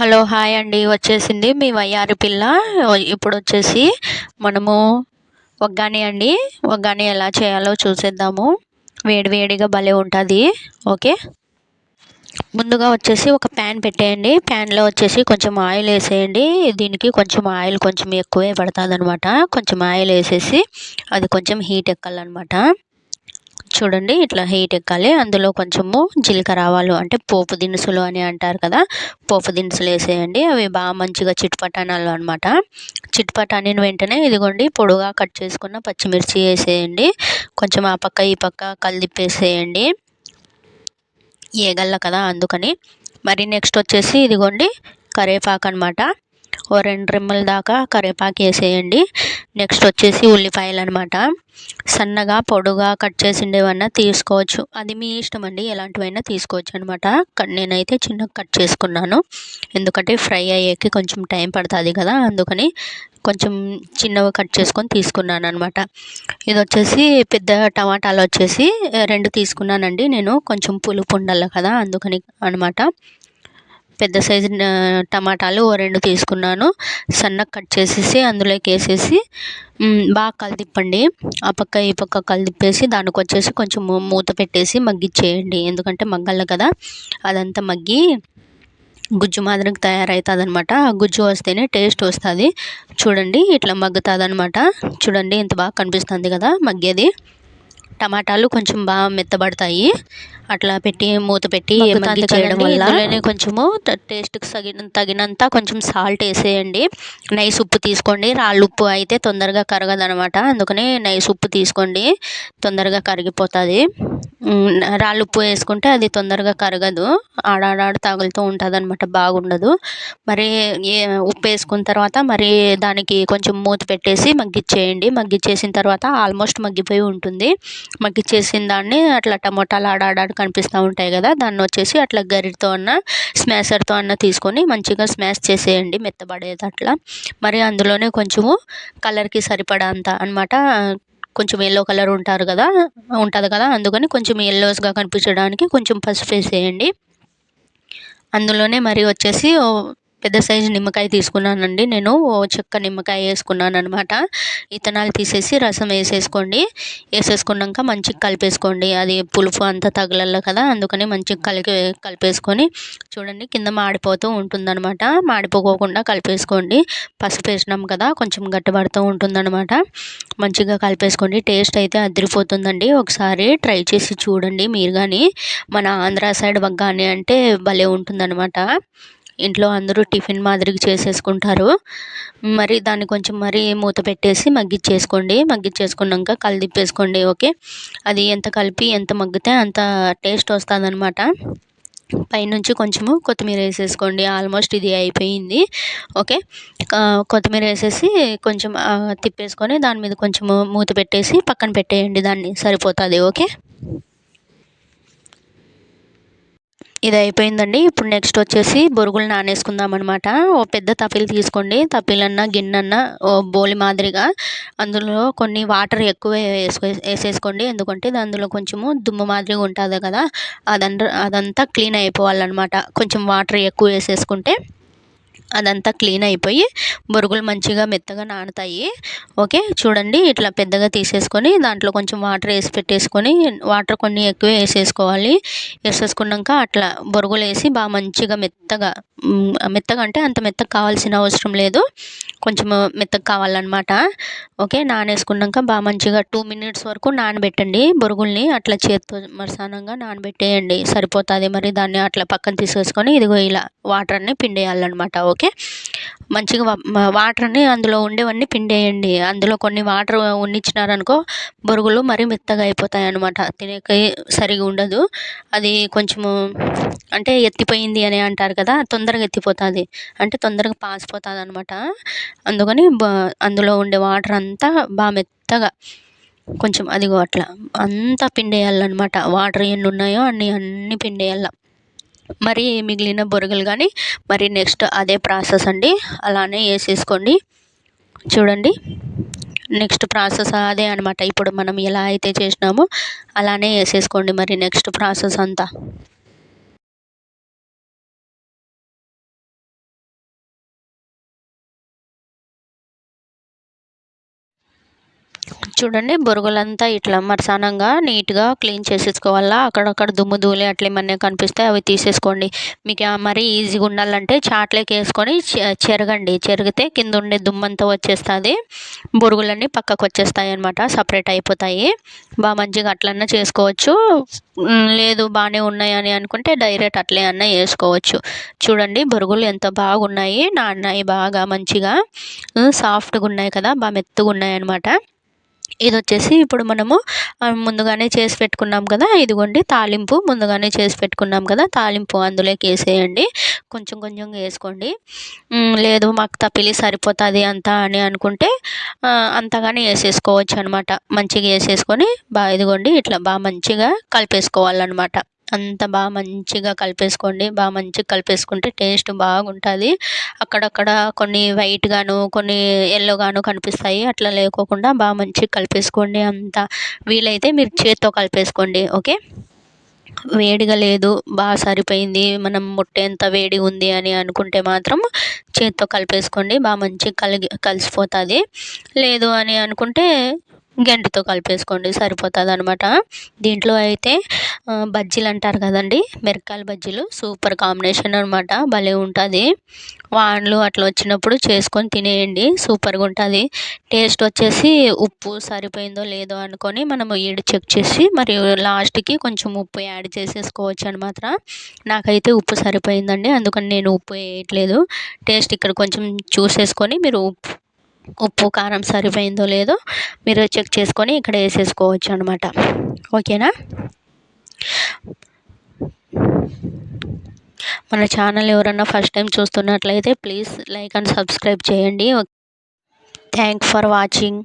Hello hi అండి. వచ్చేసింది మీ వయ్యారి పిల్ల. ఇప్పుడు వచ్చేసి మనము ఒగ్గాని అండి. ఒగ్గాని ఎలా చేయాలో చూసేద్దాము. వేడివేడిగా భలే ఉంటుంది. ఓకే? ముందుగా వచ్చేసి ఒక ప్యాన్ పెట్టేయండి. ప్యాన్లో వచ్చేసి కొంచెం ఆయిల్ వేసేయండి. దీనికి కొంచెం ఆయిల్ కొంచెం ఎక్కువే పడుతుంది అనమాట కొంచెం ఆయిల్ వేసేసి అది కొంచెం హీట్ ఎక్కాలన్నమాట చూడండి ఇట్లా హీట్ ఎక్కాలి. అందులో కొంచెము జీలకర్ర ఆవాలు అంటే పోపు దినుసులు అని అంటారు కదా పోపు దినుసులు వేసేయండి. అవి బాగా మంచిగా చిట్పటానాలు అనమాట చిట్పటానిన వెంటనే ఇదిగోండి పొడుగా కట్ చేసుకున్న పచ్చిమిర్చి వేసేయండి. కొంచెం ఆ పక్క ఈ పక్క కలిదిప్పేసేయండి ఏగల్ల కదా అందుకని. మరి నెక్స్ట్ వచ్చేసి ఇదిగోండి కరివేపాకు అనమాట ఓ రెండు రెమ్మల దాకా కరివేపాకు వేసేయండి. నెక్స్ట్ వచ్చేసి ఉల్లిపాయలు అనమాట సన్నగా పొడుగా కట్ చేసిండేవన్నా తీసుకోవచ్చు. అది మీ ఇష్టం అండి ఎలాంటివైనా తీసుకోవచ్చు అనమాట నేనైతే చిన్నగా కట్ చేసుకున్నాను. ఎందుకంటే ఫ్రై అయ్యేకి కొంచెం టైం పడుతుంది కదా అందుకని కొంచెం చిన్నగా కట్ చేసుకొని తీసుకున్నాను అనమాట ఇది వచ్చేసి పెద్ద టమాటాలు వచ్చేసి రెండు తీసుకున్నానండి. నేను కొంచెం పులుపు ఉండాలి కదా అందుకని అనమాట పెద్ద సైజు టమాటాలు ఓ రెండు తీసుకున్నాను. సన్నగా కట్ చేసేసి అందులోకి వేసేసి బాగా కలిదిప్పండి. ఆ పక్క ఈ పక్క కలిదిప్పేసి దానికి వచ్చేసి కొంచెం మూత పెట్టేసి మగ్గిచ్చేయండి. ఎందుకంటే మగ్గాలి కదా. అదంతా మగ్గి గుజ్జు మాదిరికి తయారవుతుంది అనమాట ఆ గుజ్జు వస్తేనే టేస్ట్ వస్తుంది. చూడండి ఇట్లా మగ్గుతుంది అనమాట చూడండి ఇంత బాగా కనిపిస్తుంది కదా మగ్గేది. టమాటాలు కొంచెం బాగా మెత్తబడతాయి. అట్లా పెట్టి మూత పెట్టి చేయడం వల్ల కొంచెము టేస్ట్కి తగిన తగినంత కొంచెం సాల్ట్ వేసేయండి. నైస్ ఉప్పు తీసుకోండి. రాళ్ళు ఉప్పు అయితే తొందరగా కరగదు అనమాట అందుకని నైస్ ఉప్పు తీసుకోండి. తొందరగా కరిగిపోతుంది. రాళ్ళు ఉప్పు వేసుకుంటే అది తొందరగా కరగదు. ఆడాడాడ తగులుతూ ఉంటుంది అనమాట బాగుండదు. మరి ఏ ఉప్పు వేసుకున్న తర్వాత మరి దానికి కొంచెం మూత పెట్టేసి మగ్గిచ్చేయండి. మగ్గిచ్చేసిన తర్వాత ఆల్మోస్ట్ మగ్గిపోయి ఉంటుంది. మగ్గిచ్చేసిన దాన్ని అట్లా టమోటాలు ఆడాడాడు కనిపిస్తూ ఉంటాయి కదా దాన్ని వచ్చేసి అట్లా గరిటతో అన్న స్మాషర్తో అన్న తీసుకొని మంచిగా స్మాష్ చేసేయండి మెత్తబడేది అట్లా మరి అందులోనే కొంచెము కలర్కి సరిపడా అంత అనమాట కొంచెం ఎల్లో కలర్ ఉంటారు కదా ఉంటుంది కదా అందుకని కొంచెం ఎల్లోస్గా కనిపించడానికి కొంచెం పసుపు వేసేయండి అందులోనే మరి వచ్చేసి పెద్ద సైజు నిమ్మకాయ తీసుకున్నానండి. నేను ఓ చెక్క నిమ్మకాయ వేసుకున్నాను అనమాట ఇతనాలు తీసేసి రసం వేసేసుకోండి. వేసేసుకున్నాక మంచిగా కలిపేసుకోండి. అది పులుపు అంతా తగలల్ల కదా అందుకని మంచిగా కలిపి కలిపేసుకొని చూడండి కింద మాడిపోతూ ఉంటుందన్నమాట. మాడిపోకోకుండా కలిపేసుకోండి. పసుపు వేసినాం కదా కొంచెం గట్టిపడుతూ ఉంటుందన్నమాట. మంచిగా కలిపేసుకోండి. టేస్ట్ అయితే అదిరిపోతుందండి. ఒకసారి ట్రై చేసి చూడండి మీరు కానీ మన ఆంధ్ర సైడ్ వగ్గాని అంటే భలే ఉంటుందన్నమాట. ఇంట్లో అందరూ టిఫిన్ మాదిరిగా చేసేసుకుంటారు. మరి దాన్ని కొంచెం మరి మూత పెట్టేసి మగ్గిచ్చేసుకోండి. మగ్గిచ్చేసుకున్నాక కలిదిప్పేసుకోండి ఓకే? అది ఎంత కలిపి ఎంత మగ్గితే అంత టేస్ట్ వస్తుంది అనమాట పైనుంచి కొంచెము కొత్తిమీర వేసేసుకోండి. ఆల్మోస్ట్ ఇది అయిపోయింది ఓకే? కొత్తిమీర వేసేసి కొంచెం తిప్పేసుకొని దాని మీద కొంచెము మూత పెట్టేసి పక్కన పెట్టేయండి. దాన్ని సరిపోతుంది ఓకే? ఇది అయిపోయిందండి ఇప్పుడు నెక్స్ట్ వచ్చేసి బొరుగులు నానేసుకుందాం అనమాట ఓ పెద్ద తపిల్ తీసుకోండి. తపిలన్న గిన్నెన్న ఓ బోలి మాదిరిగా. అందులో కొన్ని వాటర్ ఎక్కువ వేసుకో వేసేసుకోండి. ఎందుకంటే అందులో కొంచెము దుమ్ము మాదిరిగా ఉంటుంది కదా. అదంతా అదంతా క్లీన్ అయిపోవాలన్నమాట. కొంచెం వాటర్ ఎక్కువ వేసేసుకుంటే. అదంతా క్లీన్ అయిపోయి బొరుగులు మంచిగా మెత్తగా నానుతాయి. ఓకే చూడండి ఇట్లా పెద్దగా తీసేసుకొని దాంట్లో కొంచెం వాటర్ వేసి పెట్టేసుకొని వాటర్ కొన్ని ఎక్కువ వేసేసుకోవాలి. వేసేసుకున్నాక అట్లా బొరుగులు వేసి బాగా మంచిగా మెత్తగా మెత్తగా అంటే అంత మెత్తగా కావాల్సిన అవసరం లేదు. కొంచెం మెత్తగా కావాలన్నమాట. ఓకే నానేసుకున్నాక బాగా మంచిగా టూ మినిట్స్ వరకు నానబెట్టండి బొరుగుల్ని. అట్లా చేత్తో మరసానంగా నానబెట్టేయండి. సరిపోతుంది మరి దాన్ని అట్లా పక్కన తీసేసుకొని ఇదిగో ఇలా వాటర్ని పిండేయాలన్నమాట. ఓకే? మంచిగా వాటర్ని అందులో ఉండేవన్నీ పిండేయండి. అందులో కొన్ని వాటర్ ఉన్నిచ్చినారనుకో బొరుగులు మరీ మెత్తగా అయిపోతాయి అనమాట తినేకి సరిగా ఉండదు. అది కొంచెము అంటే ఎత్తిపోయింది అని అంటారు కదా తొందరగా ఎత్తిపోతుంది. అంటే తొందరగా పాసిపోతుంది అనమాట అందుకని అందులో ఉండే వాటర్ అంతా బాగా మెత్తగా కొంచెం అదిగో అట్లా అంతా పిండేయాలన్నమాట. వాటర్ ఎన్ని ఉన్నాయో అన్ని అన్ని పిండేయాల. మరి మిగిలిన బొరుగులు కానీ మరి నెక్స్ట్ అదే ప్రాసెస్ అండి. అలానే వేసేసుకోండి. చూడండి. నెక్స్ట్ ప్రాసెస్ అదే అనమాట ఇప్పుడు మనం ఎలా అయితే చేసినామో అలానే వేసేసుకోండి మరి నెక్స్ట్ ప్రాసెస్ అంతా. చూడండి బొరుగులంతా ఇట్లా మరసానంగా నీట్గా క్లీన్ చేసేసుకోవాలా? అక్కడక్కడ దుమ్ము ధూళి అట్లా ఏమన్నా కనిపిస్తే అవి తీసేసుకోండి. మీకు మరీ ఈజీగా ఉండాలంటే చాట్లోకి వేసుకొని చెరగండి. చెరిగితే కింద ఉండే దుమ్మంతా వచ్చేస్తుంది. బొరుగులన్నీ పక్కకు వచ్చేస్తాయి అనమాట సపరేట్ అయిపోతాయి. బాగా మంచిగా అట్లన్నా చేసుకోవచ్చు. లేదు బాగానే ఉన్నాయని అనుకుంటే డైరెక్ట్ అట్లే అన్న వేసుకోవచ్చు. చూడండి బొరుగులు ఎంత బాగున్నాయి. నాన్నాయి బాగా మంచిగా. సాఫ్ట్గా ఉన్నాయి కదా బాగా మెత్తగా ఉన్నాయి అనమాట ఇది వచ్చేసి ఇప్పుడు మనము ముందుగానే చేసి పెట్టుకున్నాం కదా ఇదిగోండి తాలింపు ముందుగానే చేసి పెట్టుకున్నాం కదా తాలింపు అందులోకి వేసేయండి కొంచెం కొంచెం వేసుకోండి. లేదు మాకు తప్పిలి సరిపోతుంది అంతా అని అనుకుంటే అంతగానే వేసేసుకోవచ్చు అనమాట మంచిగా వేసేసుకొని బాగా ఇదిగోండి ఇట్లా బాగా మంచిగా కలిపేసుకోవాలన్నమాట. అంతా బాగా మంచిగా కలిపేసుకోండి. బాగా మంచిగా కలిపేసుకుంటే టేస్ట్ బాగుంటుంది. అక్కడక్కడ కొన్ని వైట్గాను కొన్ని ఎల్లోగాను కనిపిస్తాయి. అట్లా లేకోకుండా బాగా మంచిగా కలిపేసుకోండి అంతా. వీలైతే మీరు చేత్తో కలిపేసుకోండి ఓకే? వేడిగా లేదు బాగా సరిపోయింది మనం ముట్టేంత వేడి ఉంది అని అనుకుంటే మాత్రం చేత్తో కలిపేసుకోండి. బాగా మంచిగా కలిగి కలిసిపోతుంది. లేదు అని అనుకుంటే గంటితో కలిపేసుకోండి సరిపోతుంది అనమాట దీంట్లో అయితే బజ్జీలు అంటారు కదండి మిరకాయల బజ్జీలు సూపర్ కాంబినేషన్ అనమాట భలే ఉంటుంది. వాన్లు అట్లా వచ్చినప్పుడు చేసుకొని తినేయండి సూపర్గా ఉంటుంది. టేస్ట్ వచ్చేసి ఉప్పు సరిపోయిందో లేదో అనుకొని మనం ఈడు చెక్ చేసి మరియు లాస్ట్కి కొంచెం ఉప్పు యాడ్ చేసేసుకోవచ్చు మాత్రం నాకైతే ఉప్పు సరిపోయిందండి అందుకని నేను ఉప్పు వేయట్లేదు. టేస్ట్ ఇక్కడ కొంచెం చూసేసుకొని మీరు ఉప్పు ఉప్పు కారం సరిపోయిందో లేదో మీరు చెక్ చేసుకొని ఇక్కడ వేసేసుకోవచ్చు అనమాట ఓకేనా? మన ఛానల్ ఎవరన్నా ఫస్ట్ టైం చూస్తున్నట్లయితే ప్లీజ్ లైక్ అండ్ సబ్స్క్రైబ్ చేయండి. Thank for watching.